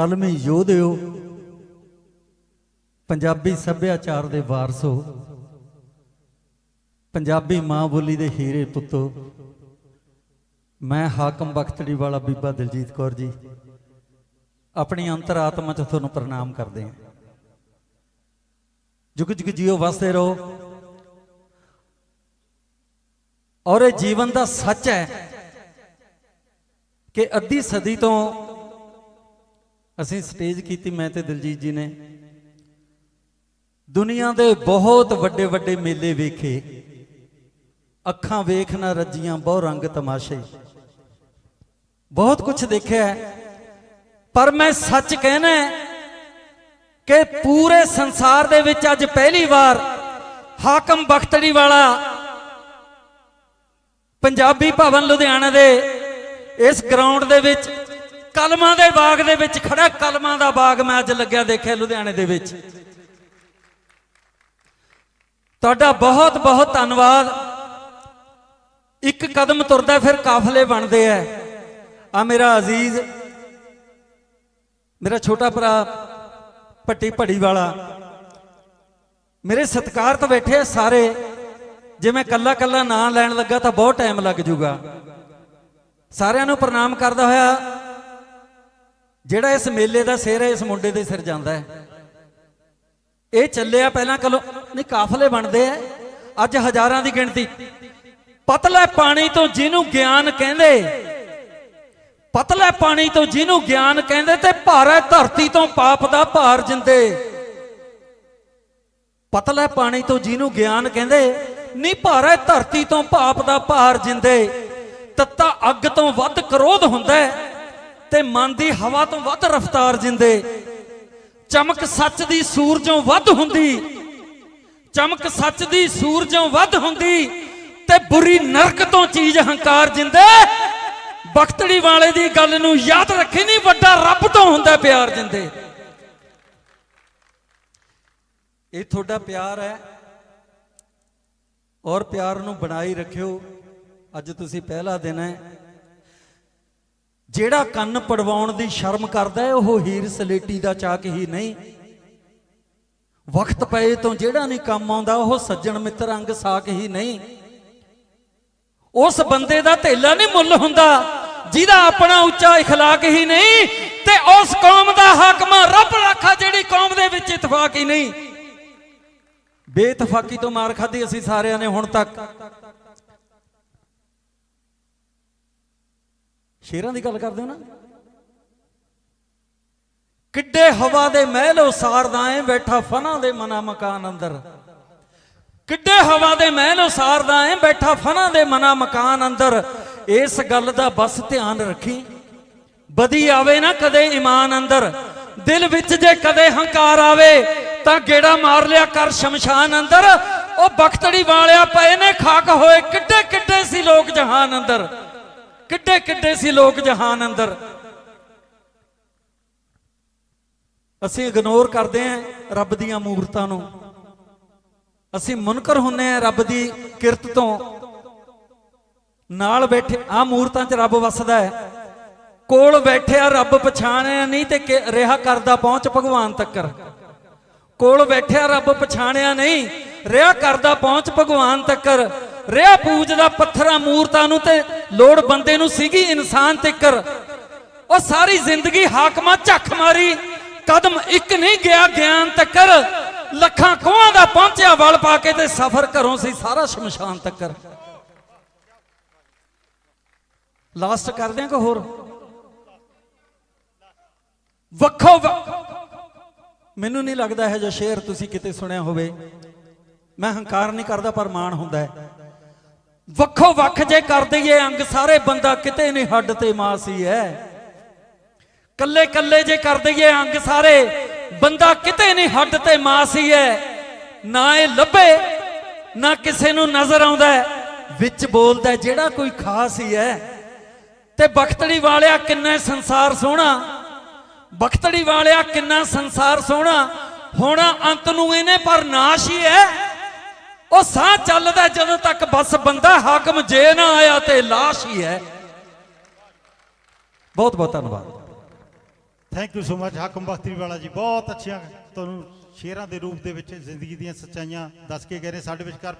ਕਲਮੀ ਯੋਧਿਓ, ਪੰਜਾਬੀ ਸੱਭਿਆਚਾਰ ਦੇ ਵਾਰਸੋ, ਪੰਜਾਬੀ ਮਾਂ ਬੋਲੀ ਦੇ ਹੀਰੇ ਪੁੱਤੋ, ਮੈਂ ਹਾਕਮ ਬਖਤੜੀ ਵਾਲਾ ਬੀਬਾ ਦਿਲਜੀਤ ਕੌਰ ਜੀ, ਆਪਣੀ ਅੰਤਰਾਤਮਾ ਚ ਤੁਹਾਨੂੰ ਪ੍ਰਣਾਮ ਕਰਦੇ ਹਾਂ। ਜੁਗ ਜੁਗ ਜੀਓ ਵਸਦੇ ਰਹੋ। ਔਰ ਇਹ ਜੀਵਨ ਦਾ ਸੱਚ ਹੈ ਕਿ ਅੱਧੀ ਸਦੀ ਤੋਂ ਅਸੀਂ ਸਟੇਜ ਕੀਤੀ, ਮੈਂ ਤੇ ਦਿਲਜੀਤ ਜੀ ਨੇ। ਦੁਨੀਆ ਦੇ ਬਹੁਤ ਵੱਡੇ ਵੱਡੇ ਮੇਲੇ ਵੇਖੇ। ਅੱਖਾਂ ਵੇਖ ਨਾ ਰੱਜੀਆਂ, ਬਹੁ ਰੰਗ ਤਮਾਸ਼ੇ। ਬਹੁਤ ਕੁਝ ਦੇਖਿਆ ਪਰ ਮੈਂ ਸੱਚ ਕਹਿਣਾ ਕਿ ਪੂਰੇ ਸੰਸਾਰ ਦੇ ਵਿੱਚ ਅੱਜ ਪਹਿਲੀ ਵਾਰ ਹਾਕਮ ਬਖਤੜੀ ਵਾਲਾ ਪੰਜਾਬੀ ਭਵਨ ਲੁਧਿਆਣਾ ਦੇ ਇਸ ਗਰਾਊਂਡ ਦੇ ਵਿੱਚ ਕਲਮਾਂ ਦੇ ਬਾਗ ਦੇ ਵਿੱਚ ਖੜਾ ਕਲਮਾਂ ਦਾ ਬਾਗ ਮੈਂ ਅੱਜ ਲੱਗਿਆ ਦੇਖਿਆ ਲੁਧਿਆਣੇ ਦੇ ਵਿੱਚ। ਤੁਹਾਡਾ ਬਹੁਤ ਬਹੁਤ ਧੰਨਵਾਦ। ਇੱਕ ਕਦਮ ਤੁਰਦਾ ਫਿਰ ਕਾਫਲੇ ਬਣਦੇ ਐ। ਆ ਮੇਰਾ ਅਜ਼ੀਜ਼, ਮੇਰਾ ਛੋਟਾ ਭਰਾ ਪੱਟੀ ਭੜੀ ਵਾਲਾ। ਮੇਰੇ ਸਤਿਕਾਰਤ ਬੈਠੇ ਆ ਸਾਰੇ। ਜੇ ਮੈਂ ਕੱਲਾ ਕੱਲਾ ਨਾਂ ਲੈਣ ਲੱਗਾ ਤਾਂ ਬਹੁਤ ਟਾਈਮ ਲੱਗ ਜਾਊਗਾ ਸਾਰਿਆਂ ਨੂੰ ਪ੍ਰਣਾਮ ਕਰਦਾ ਹੋਇਆ। ਜਿਹੜਾ ਇਸ ਮੇਲੇ ਦਾ ਸਿਰ ਹੈ, ਇਸ ਮੁੰਡੇ ਦੇ ਸਿਰ ਜਾਂਦਾ ਹੈ। ਇਹ ਚੱਲਿਆ ਪਹਿਲਾਂ ਕਲੋ ਨਹੀਂ, ਕਾਫਲੇ ਬਣਦੇ ਆ। ਅੱਜ ਹਜ਼ਾਰਾਂ ਦੀ ਗਿਣਤੀ। ਪਤਲੇ ਪਾਣੀ ਤੋਂ ਜਿਹਨੂੰ ਗਿਆਨ ਕਹਿੰਦੇ, ਪਤਲੇ ਪਾਣੀ ਤੋਂ ਜਿਹਨੂੰ ਗਿਆਨ ਕਹਿੰਦੇ ਤੇ ਭਾਰੇ ਧਰਤੀ ਤੋਂ ਪਾਪ ਦਾ ਭਾਰ ਜਿੰਦੇ। ਪਤਲੇ ਪਾਣੀ ਤੋਂ ਜਿਹਨੂੰ ਗਿਆਨ ਕਹਿੰਦੇ, ਨਹੀਂ, ਭਾਰੇ ਧਰਤੀ ਤੋਂ ਪਾਪ ਦਾ ਭਾਰ ਜਿੰਦੇ। ਤੱਤਾ ਅੱਗ ਤੋਂ ਵੱਧ ਕਰੋਧ ਹੁੰਦਾ ਹੈ। ਤੇ ਮਨ ਦੀ ਹਵਾ ਤੋਂ ਵੱਧ ਰਫ਼ਤਾਰ ਜਿੰਦੇ। ਚਮਕ ਸੱਚ ਦੀ ਸੂਰਜੋਂ ਵੱਧ ਹੁੰਦੀ। ਚਮਕ ਸੱਚ ਦੀ ਸੂਰਜੋਂ ਵੱਧ ਹੁੰਦੀ ਤੇ ਬੁਰੀ ਨਰਕ ਤੋਂ ਚੀਜ਼ ਹੰਕਾਰ ਜਿੰਦੇ। ਬਖਤੜੀ ਵਾਲੇ ਦੀ ਗੱਲ ਨੂੰ ਯਾਦ ਰੱਖੀ ਨਹੀਂ, ਵੱਡਾ ਰੱਬ ਤੋਂ ਹੁੰਦਾ ਪਿਆਰ ਜਿੰਦੇ। ਇਹ ਤੁਹਾਡਾ ਪਿਆਰ ਹੈ ਔਰ ਪਿਆਰ ਨੂੰ ਬਣਾਈ ਰੱਖਿਓ। ਅੱਜ ਤੁਸੀਂ ਪਹਿਲਾ ਦਿਨ ਹੈ। ਜਿਹੜਾ ਕੰਨ ਪੜਵਾਉਣ ਦੀ ਸ਼ਰਮ ਕਰਦਾ ਹੈ ਉਹ ਹੀਰ ਸਲੇਟੀ ਦਾ ਚਾਕ ਹੀ ਨਹੀਂ ਵਕਤ ਪਏ ਤੋਂ ਜਿਹੜਾ ਨਹੀਂ ਕੰਮ ਆਉਂਦਾ ਉਹ ਸੱਜਣ ਮਿੱਤਰ ਅੰਗ ਸਾਕ ਹੀ ਨਹੀਂ ਉਸ ਬੰਦੇ ਦਾ ਧੇਲਾ ਨਹੀਂ ਮੁੱਲ ਹੁੰਦਾ ਜਿਹਦਾ ਆਪਣਾ ਉੱਚਾ اخلاق ਹੀ ਨਹੀਂ ਤੇ ਉਸ ਕੌਮ ਦਾ ਹਾਕਮ ਰੱਬ ਰਾਖਾ ਜਿਹੜੀ ਕੌਮ ਦੇ ਵਿੱਚ ਇਤਫਾਕ ਹੀ ਨਹੀਂ ਬੇਇਤਫਾਕੀ ਤੋਂ ਮਾਰ ਖਾਧੀ ਅਸੀਂ ਸਾਰਿਆਂ ਨੇ ਹੁਣ ਤੱਕ ਸ਼ੇਰਾਂ ਦੀ ਗੱਲ ਕਰਦੇ ਹੋ ਨਾ? ਕਿੱਡੇ ਹਵਾ ਦੇ ਮਹਿਲ ਉਸਾਰਦਾ ਏ, ਬੈਠਾ ਫਨਾ ਦੇ ਮਨਾ ਮਕਾਨ ਅੰਦਰ। ਕਿੱਡੇ ਹਵਾ ਦੇ ਮਹਿਲ ਉਸਾਰਦਾ ਏ, ਬੈਠਾ ਫਨਾ ਦੇ ਮਨਾ ਮਕਾਨ ਅੰਦਰ। ਇਸ ਗੱਲ ਦਾ ਬਸ ਧਿਆਨ ਰੱਖੀ। ਬਦੀ ਆਵੇ ਨਾ ਕਦੇ ਈਮਾਨ ਅੰਦਰ। ਦਿਲ ਵਿੱਚ ਜੇ ਕਦੇ ਹੰਕਾਰ ਆਵੇ, ਤਾਂ ਗੇੜਾ ਮਾਰ ਲਿਆ ਕਰ ਸ਼ਮਸ਼ਾਨ ਅੰਦਰ। ਉਹ ਬਖਤੜੀ ਵਾਲਿਆ ਪਏ ਨੇ, ਖਾਕ ਹੋਏ ਕਿੱਡੇ ਕਿੱਡੇ ਸੀ ਲੋਕ ਜਹਾਨ ਅੰਦਰ। ਕਿੱਡੇ ਕਿੱਡੇ ਸੀ ਲੋਕ ਜਹਾਨ ਅੰਦਰ। ਅਸੀਂ ਇਗਨੋਰ ਕਰਦੇ ਆਂ ਰੱਬ ਦੀਆਂ ਮੂਰਤਾਂ ਨੂੰ। ਅਸੀਂ ਮੁਨਕਰ ਹੁੰਨੇ ਆਂ ਰੱਬ ਦੀ ਕਿਰਤ ਤੋਂ। ਨਾਲ ਬੈਠੇ ਆ ਮੂਰਤਾਂ 'ਚ ਰੱਬ ਵਸਦਾ ਹੈ। ਕੋਲ ਬੈਠਿਆ ਰੱਬ ਪਛਾਣਿਆ ਨਹੀਂ ਤੇ ਰਿਹਾ ਕਰਦਾ ਪਹੁੰਚ ਭਗਵਾਨ ਤੱਕਰ। ਕੋਲ ਬੈਠਿਆ ਰੱਬ ਪਛਾਣਿਆ ਨਹੀਂ, ਰਿਹਾ ਕਰਦਾ ਪਹੁੰਚ ਭਗਵਾਨ ਤੱਕਰ। ਰਿਹਾ ਪੂਜਦਾ ਪੱਥਰਾਂ ਮੂਰਤਾਂ ਨੂੰ ਤੇ ਲੋੜ ਬੰਦੇ ਨੂੰ ਸੀਗੀ ਇਨਸਾਨ ਤੱਕਰ। ਉਹ ਸਾਰੀ ਜ਼ਿੰਦਗੀ ਹਾਕਮਾਂ ਝੱਖ ਮਾਰੀ। ਕਦਮ ਇੱਕ ਨਹੀਂ ਗਿਆ ਗਿਆਨ ਤੱਕਰ। ਲੱਖਾਂ ਕੋਹਾਂ ਦਾ ਪਹੁੰਚਿਆ ਵਲ ਪਾ ਕੇ ਤੇ ਸਫ਼ਰ ਘਰੋਂ ਸੀ ਸਾਰਾ ਸ਼ਮਸ਼ਾਨ ਤੱਕ ਲਾਸਟ ਕਰਦੇ ਆ ਕਿ ਹੋਰ? ਵੱਖੋ ਵੱਖ- ਮੈਨੂੰ ਨਹੀਂ ਲੱਗਦਾ ਹੈ ਜੋ ਸ਼ੇਰ ਤੁਸੀਂ ਕਿਤੇ ਸੁਣਿਆ ਹੋਵੇ। ਮੈਂ ਹੰਕਾਰ ਨਹੀਂ ਕਰਦਾ, ਪਰ ਮਾਣ ਹੁੰਦਾ ਹੈ। ਵੱਖੋ ਵੱਖ ਜੇ ਕਰ ਦਈਏ ਅੰਗ, ਸਾਰੇ ਬੰਦਾ ਕਿਤੇ ਨਹੀਂ ਹੱਡ ਤੇ ਮਾਸੀ ਹੈ ਕੱਲੇ ਕੱਲੇ ਜੇ ਕਰ ਦਈਏ ਅੰਗ, ਸਾਰੇ ਬੰਦਾ ਕਿਤੇ ਨਹੀਂ ਹੱਡ ਤੇ ਮਾਸੀ ਹੈ ਨਾ ਇਹ ਲੱਭੇ, ਨਾ ਕਿਸੇ ਨੂੰ ਨਜ਼ਰ ਆਉਂਦਾ ਵਿੱਚ ਬੋਲਦਾ ਜਿਹੜਾ ਕੋਈ ਖਾਸ ਹੀ ਹੈ। ਤੇ ਬਖਤੜੀ ਵਾਲਿਆ ਕਿੰਨਾ ਸੰਸਾਰ ਸੋਹਣਾ। ਬਖਤੜੀ ਵਾਲਿਆ ਕਿੰਨਾ ਸੰਸਾਰ ਸੋਹਣਾ। ਹੋਣਾ ਅੰਤ ਨੂੰ ਇਹਨੇ ਪਰ ਨਾਸ਼ ਹੀ ਹੈ। ਉਹ ਸਾਹ ਚੱਲਦਾ ਜਦੋਂ ਤੱਕ ਬਸ ਬੰਦਾ ਹਾਕਮ ਜੇ ਨਾ ਆਇਆ ਤੇ ਲਾਸ਼ ਹੀ ਹੈ। ਬਹੁਤ ਬਹੁਤ ਧੰਨਵਾਦ। Thank you so much Hakam Bakhtari ਵਾਲਾ ਜੀ। ਬਹੁਤ ਅੱਛੀਆਂ ਤੁਹਾਨੂੰ ਸ਼ੇਰਾਂ ਦੇ ਰੂਪ ਦੇ ਵਿੱਚ ਜ਼ਿੰਦਗੀ ਦੀਆਂ ਸੱਚਾਈਆਂ ਦੱਸ ਕੇ ਗਏ ਨੇ ਸਾਡੇ ਵਿਚਕਾਰ